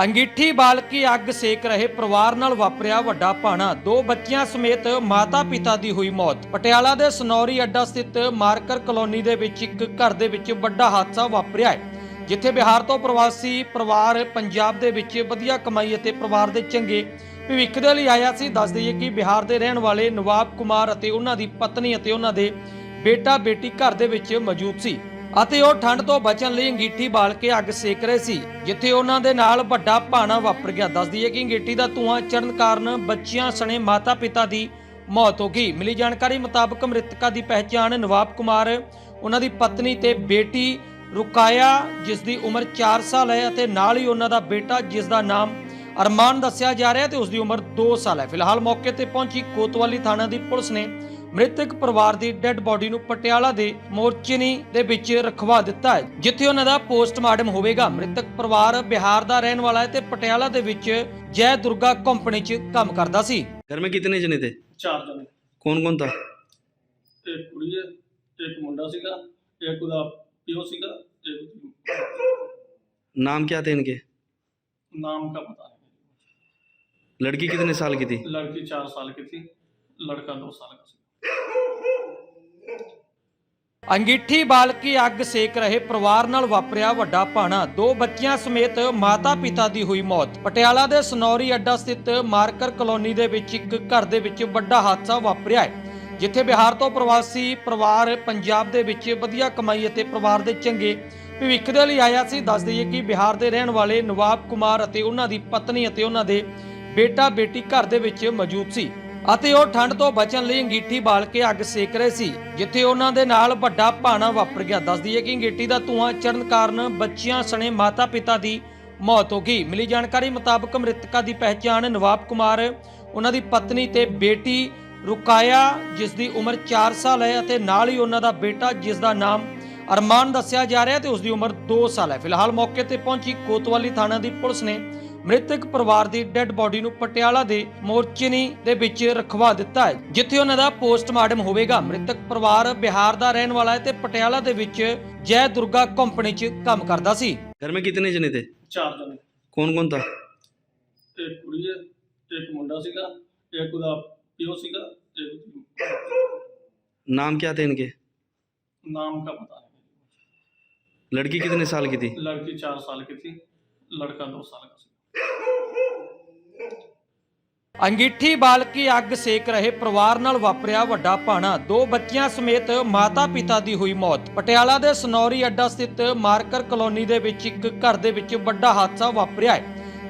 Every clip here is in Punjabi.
ਅੰਗੀਠੀ ਬਾਲ ਕੇ ਅੱਗ ਸੇਕ ਰਹੇ ਪਰਿਵਾਰ ਨਾਲ ਵਾਪਰਿਆ ਵੱਡਾ ਭਾਣਾ। ਦੋ ਬੱਚਿਆਂ ਸਮੇਤ ਮਾਤਾ ਪਿਤਾ ਦੀ ਹੋਈ ਮੌਤ। ਪਟਿਆਲਾ ਦੇ ਸਨੌਰੀ ਅੱਡਾ ਸਥਿਤ ਮਾਰਕਰ ਕਲੋਨੀ ਦੇ ਵਿੱਚ ਇੱਕ ਘਰ ਦੇ ਵਿੱਚ ਵੱਡਾ ਹਾਦਸਾ ਵਾਪਰਿਆ ਹੈ, ਜਿੱਥੇ ਬਿਹਾਰ ਤੋਂ ਪ੍ਰਵਾਸੀ ਪਰਿਵਾਰ ਪੰਜਾਬ ਦੇ ਵਿੱਚ ਵਧੀਆ ਕਮਾਈ ਅਤੇ ਪਰਿਵਾਰ ਦੇ ਚੰਗੇ ਭਵਿੱਖ ਦੇ ਲਈ ਆਇਆ ਸੀ। ਦੱਸ ਦਈਏ ਕਿ ਬਿਹਾਰ ਦੇ ਰਹਿਣ ਵਾਲੇ ਨਵਾਬ ਕੁਮਾਰ ਅਤੇ ਉਹਨਾਂ ਦੀ ਪਤਨੀ ਅਤੇ ਉਹਨਾਂ ਦੇ ਬੇਟਾ ਬੇਟੀ ਘਰ ਦੇ ਵਿੱਚ ਮੌਜੂਦ ਸੀ। ਅਤੇ ਉਹ ਠੰਡ ਤੋਂ ਬਚਣ ਲਈ ਅੰਗੀਠੀ ਬਾਲ ਕੇ ਅੱਗ ਸੇਕ ਰਹੇ ਸੀ, ਜਿੱਥੇ ਉਹਨਾਂ ਦੇ ਨਾਲ ਵੱਡਾ ਭਾਣਾ ਵਾਪਰ ਗਿਆ। ਦੱਸਦੀ ਹੈ ਕਿ ਅੰਗੀਠੀ ਦਾ ਧੂਆਂ ਚੜਨ ਕਾਰਨ ਬੱਚਿਆਂ ਸਣੇ ਮਾਤਾ-ਪਿਤਾ ਦੀ ਮੌਤ ਹੋ ਗਈ। ਮਿਲੀ ਜਾਣਕਾਰੀ ਮੁਤਾਬਕ ਮ੍ਰਿਤਕਾ ਦੀ ਪਹਿਚਾਣ ਨਵਾਬ ਕੁਮਾਰ, ਉਹਨਾਂ ਦੀ ਪਤਨੀ ਤੇ ਬੇਟੀ ਰੁਕਾਇਆ, ਜਿਸ ਦੀ ਉਮਰ 4 ਸਾਲ ਹੈ ਅਤੇ ਨਾਲ ਹੀ ਉਹਨਾਂ ਦਾ ਬੇਟਾ, ਜਿਸ ਦਾ ਨਾਮ ਅਰਮਾਨ ਦੱਸਿਆ ਜਾ ਰਿਹਾ ਤੇ ਉਸ ਦੀ ਉਮਰ 2 ਸਾਲ ਹੈ। ਫਿਲਹਾਲ ਮੌਕੇ ਤੇ ਪਹੁੰਚੀ ਕੋਤਵਾਲੀ ਥਾਣਾ ਦੀ ਪੁਲਿਸ ਨੇ ਮ੍ਰਿਤਕ ਪਰਿਵਾਰ ਦੀ ਡੈੱਡ ਬਾਡੀ ਨੂੰ ਪਟਿਆਲਾ ਦੇ ਮੋਰਚਨੀ ਦੇ ਵਿੱਚ ਰਖਵਾ ਦਿੱਤਾ ਹੈ ਜਿੱਥੇ ਉਹਨਾਂ ਦਾ ਪੋਸਟਮਾਰਟਮ ਹੋਵੇਗਾ ਮ੍ਰਿਤਕ ਪਰਿਵਾਰ ਬਿਹਾਰ ਦਾ ਰਹਿਣ ਵਾਲਾ ਹੈ ਤੇ ਪਟਿਆਲਾ ਦੇ ਵਿੱਚ ਜੈ ਦੁਰਗਾ ਕੰਪਨੀ 'ਚ ਕੰਮ ਕਰਦਾ ਸੀ घर में कितने जने थे ਚਾਰ ਜਣੇ कौन कौन था ਇੱਕ ਕੁੜੀ ਹੈ ਇੱਕ ਮੁੰਡਾ ਸੀਗਾ ਇੱਕ ਉਹਦਾ ਪਿਓ ਸੀਗਾ ਇੱਕ नाम क्या थे इनके ਨਾਮ का पता नहीं लड़की कितने साल की थी लड़की चार साल की थी लड़का दो साल का ਸੀ ਅੰਗੀਠੀ ਬਾਲ ਕੇ ਅੱਗ ਸੇਕ ਰਹੇ ਪਰਿਵਾਰ ਨਾਲ ਵਾਪਰਿਆ ਵੱਡਾ ਭਾਣਾ। ਦੋ ਬੱਚਿਆਂ ਸਮੇਤ ਮਾਤਾ-ਪਿਤਾ ਦੀ ਹੋਈ ਮੌਤ। ਪਟਿਆਲਾ ਦੇ ਸਨੌਰੀ ਅੱਡਾ ਸਥਿਤ ਮਾਰਕਰ ਕਲੋਨੀ ਦੇ ਵਿੱਚ ਇੱਕ ਘਰ ਦੇ ਵਿੱਚ ਵੱਡਾ ਹਾਦਸਾ ਵਾਪਰਿਆ ਹੈ, ਜਿੱਥੇ ਬਿਹਾਰ ਤੋਂ ਪ੍ਰਵਾਸੀ ਪਰਿਵਾਰ ਪੰਜਾਬ ਦੇ ਵਿੱਚ ਵਧੀਆ ਕਮਾਈ ਅਤੇ ਪਰਿਵਾਰ ਦੇ ਚੰਗੇ ਭਵਿੱਖ ਦੇ ਲਈ ਆਇਆ ਸੀ। ਦੱਸ ਦਈਏ ਕਿ ਬਿਹਾਰ ਦੇ ਰਹਿਣ ਵਾਲੇ ਨਵਾਬ ਕੁਮਾਰ ਅਤੇ ਉਹਨਾਂ ਦੀ ਪਤਨੀ ਅਤੇ ਉਹਨਾਂ ਦੇ ਬੇਟਾ ਬੇਟੀ ਘਰ ਦੇ ਵਿੱਚ ਮੌਜੂਦ ਸੀ। ਅਤੇ ਉਹ ਠੰਡ ਤੋਂ ਬਚਣ ਲਈ ਅੰਗੀਠੀ ਬਾਲ ਕੇ ਅੱਗ ਸੇਕ ਰਹੇ ਸੀ, ਜਿੱਥੇ ਉਹਨਾਂ ਦੇ ਨਾਲ ਵੱਡਾ ਭਾਣਾ ਵਾਪਰ ਗਿਆ। ਦੱਸ ਦਈਏ ਕਿ ਅੰਗੀਠੀ ਦਾ ਧੂਆਂ ਚੜਨ ਕਾਰਨ ਬੱਚਿਆਂ ਸਣੇ ਮਾਤਾ-ਪਿਤਾ ਦੀ ਮੌਤ ਹੋ ਗਈ। ਮਿਲੀ ਜਾਣਕਾਰੀ ਮੁਤਾਬਕ ਮ੍ਰਿਤਕਾ ਦੀ ਪਹਿਚਾਣ ਨਵਾਬ ਕੁਮਾਰ, ਉਹਨਾਂ ਦੀ ਪਤਨੀ ਤੇ ਬੇਟੀ ਰੁਕਾਇਆ, ਜਿਸ ਦੀ ਉਮਰ 4 ਸਾਲ ਹੈ ਅਤੇ ਨਾਲ ਹੀ ਉਹਨਾਂ ਦਾ ਬੇਟਾ, ਜਿਸ ਦਾ ਨਾਮ ਅਰਮਾਨ ਦੱਸਿਆ ਜਾ ਰਿਹਾ ਤੇ ਉਸ ਦੀ ਉਮਰ 2 ਸਾਲ ਹੈ। ਫਿਲਹਾਲ ਮੌਕੇ ਤੇ ਪਹੁੰਚੀ ਕੋਤਵਾਲੀ ਥਾਣਾ ਦੀ ਪੁਲਿਸ ਨੇ ਮ੍ਰਿਤਕ ਪਰਿਵਾਰ ਦੀ ਡੈੱਡ ਬਾਡੀ ਨੂੰ ਪਟਿਆਲਾ ਦੇ ਮੋਰਚਨੀ ਦੇ ਵਿੱਚ ਰਖਵਾ ਦਿੱਤਾ ਹੈ ਜਿੱਥੇ ਉਹਨਾਂ ਦਾ ਪੋਸਟਮਾਰਟਮ ਹੋਵੇਗਾ ਮ੍ਰਿਤਕ ਪਰਿਵਾਰ ਬਿਹਾਰ ਦਾ ਰਹਿਣ ਵਾਲਾ ਹੈ ਤੇ ਪਟਿਆਲਾ ਦੇ ਵਿੱਚ ਜੈ ਦੁਰਗਾ ਕੰਪਨੀ 'ਚ ਕੰਮ ਕਰਦਾ ਸੀ घर में कितने जने थे ਚਾਰ ਜਣੇ कौन कौन था ਇੱਕ ਕੁੜੀ ਹੈ ਇੱਕ ਮੁੰਡਾ ਸੀਗਾ ਇੱਕ ਉਹਦਾ ਪਿਓ ਸੀਗਾ ਇੱਕ नाम क्या थे इनके ਨਾਮ का पता नहीं लड़की कितने साल की थी लड़की चार साल की थी लड़का दो साल का ਸੀ ਅੰਗੀਠੀ ਬਾਲ ਕੇ ਅੱਗ ਸੇਕ ਰਹੇ ਪਰਿਵਾਰ ਨਾਲ ਵਾਪਰਿਆ ਵੱਡਾ ਭਾਣਾ। ਦੋ ਬੱਚਿਆਂ ਸਮੇਤ ਮਾਤਾ-ਪਿਤਾ ਦੀ ਹੋਈ ਮੌਤ। ਪਟਿਆਲਾ ਦੇ ਸਨੌਰੀ ਅੱਡਾ ਸਥਿਤ ਮਾਰਕਰ ਕਲੋਨੀ ਦੇ ਵਿੱਚ ਇੱਕ ਘਰ ਦੇ ਵਿੱਚ ਵੱਡਾ ਹਾਦਸਾ ਵਾਪਰਿਆ ਹੈ,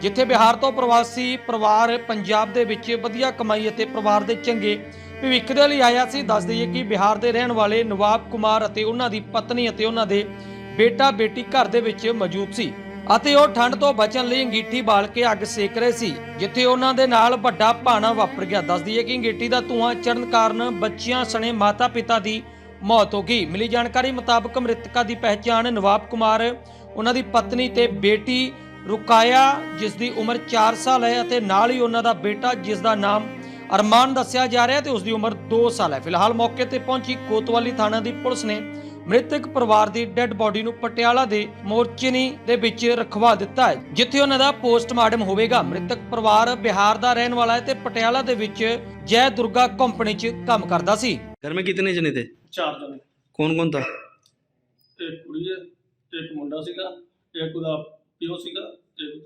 ਜਿੱਥੇ ਬਿਹਾਰ ਤੋਂ ਪ੍ਰਵਾਸੀ ਪਰਿਵਾਰ ਪੰਜਾਬ ਦੇ ਵਿੱਚ ਵਧੀਆ ਕਮਾਈ ਅਤੇ ਪਰਿਵਾਰ ਦੇ ਚੰਗੇ ਭਵਿੱਖ ਦੇ ਲਈ ਆਇਆ ਸੀ। ਦੱਸ ਦਈਏ ਕਿ ਬਿਹਾਰ ਦੇ ਰਹਿਣ ਵਾਲੇ ਨਵਾਬ ਕੁਮਾਰ ਅਤੇ ਉਹਨਾਂ ਦੀ ਪਤਨੀ ਅਤੇ ਉਹਨਾਂ ਦੇ ਬੇਟਾ ਬੇਟੀ ਘਰ ਦੇ ਵਿੱਚ ਮੌਜੂਦ ਸੀ। ਅਤੇ ਉਹ ਠੰਡ ਤੋਂ ਬਚਣ ਲਈ ਅੰਗੀਠੀ ਬਾਲ ਕੇ ਅੱਗ ਸੇਕ ਰਹੇ ਸੀ, ਜਿੱਥੇ ਉਹਨਾਂ ਦੇ ਨਾਲ ਵੱਡਾ ਭਾਣਾ ਵਾਪਰ ਗਿਆ। ਦੱਸ ਦਈਏ ਕਿ ਅੰਗੀਠੀ ਦਾ ਧੂਆਂ ਚੜਨ ਕਾਰਨ ਬੱਚਿਆਂ ਸਣੇ ਮਾਤਾ-ਪਿਤਾ ਦੀ ਮੌਤ ਹੋ ਗਈ। ਮਿਲੀ ਜਾਣਕਾਰੀ ਮੁਤਾਬਕ ਮ੍ਰਿਤਕਾ ਦੀ ਪਹਿਚਾਣ ਨਵਾਬ ਕੁਮਾਰ, ਉਹਨਾਂ ਦੀ ਪਤਨੀ ਤੇ ਬੇਟੀ ਰੁਕਾਇਆ, ਜਿਸ ਦੀ ਉਮਰ 4 ਸਾਲ ਹੈ ਅਤੇ ਨਾਲ ਹੀ ਉਹਨਾਂ ਦਾ ਬੇਟਾ, ਜਿਸ ਦਾ ਨਾਮ ਅਰਮਾਨ ਦੱਸਿਆ ਜਾ ਰਿਹਾ ਤੇ ਉਸ ਦੀ ਉਮਰ 2 ਸਾਲ ਹੈ। ਫਿਲਹਾਲ ਮੌਕੇ ਤੇ ਪਹੁੰਚੀ ਕੋਤਵਾਲੀ ਥਾਣਾ ਦੀ ਪੁਲਿਸ ਨੇ ਮ੍ਰਿਤਕ ਪਰਿਵਾਰ ਦੀ ਡੈੱਡ ਬਾਡੀ ਨੂੰ ਪਟਿਆਲਾ ਦੇ ਮੋਰਚਨੀ ਦੇ ਵਿੱਚ ਰਖਵਾ ਦਿੱਤਾ ਹੈ ਜਿੱਥੇ ਉਹਨਾਂ ਦਾ ਪੋਸਟਮਾਰਟਮ ਹੋਵੇਗਾ ਮ੍ਰਿਤਕ ਪਰਿਵਾਰ ਬਿਹਾਰ ਦਾ ਰਹਿਣ ਵਾਲਾ ਹੈ ਤੇ ਪਟਿਆਲਾ ਦੇ ਵਿੱਚ ਜੈ ਦੁਰਗਾ ਕੰਪਨੀ 'ਚ ਕੰਮ ਕਰਦਾ ਸੀ घर में कितने जने थे ਚਾਰ ਜਣੇ कौन कौन था ਇੱਕ ਕੁੜੀ ਹੈ ਇੱਕ ਮੁੰਡਾ ਸੀਗਾ ਇੱਕ ਉਹਦਾ ਪਿਓ ਸੀਗਾ ਇੱਕ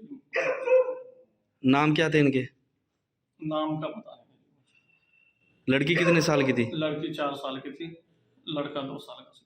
नाम क्या थे इनके नाम का पता नहीं लड़की कितने साल की थी लड़की चार साल की थी लड़का दो साल का ਸੀ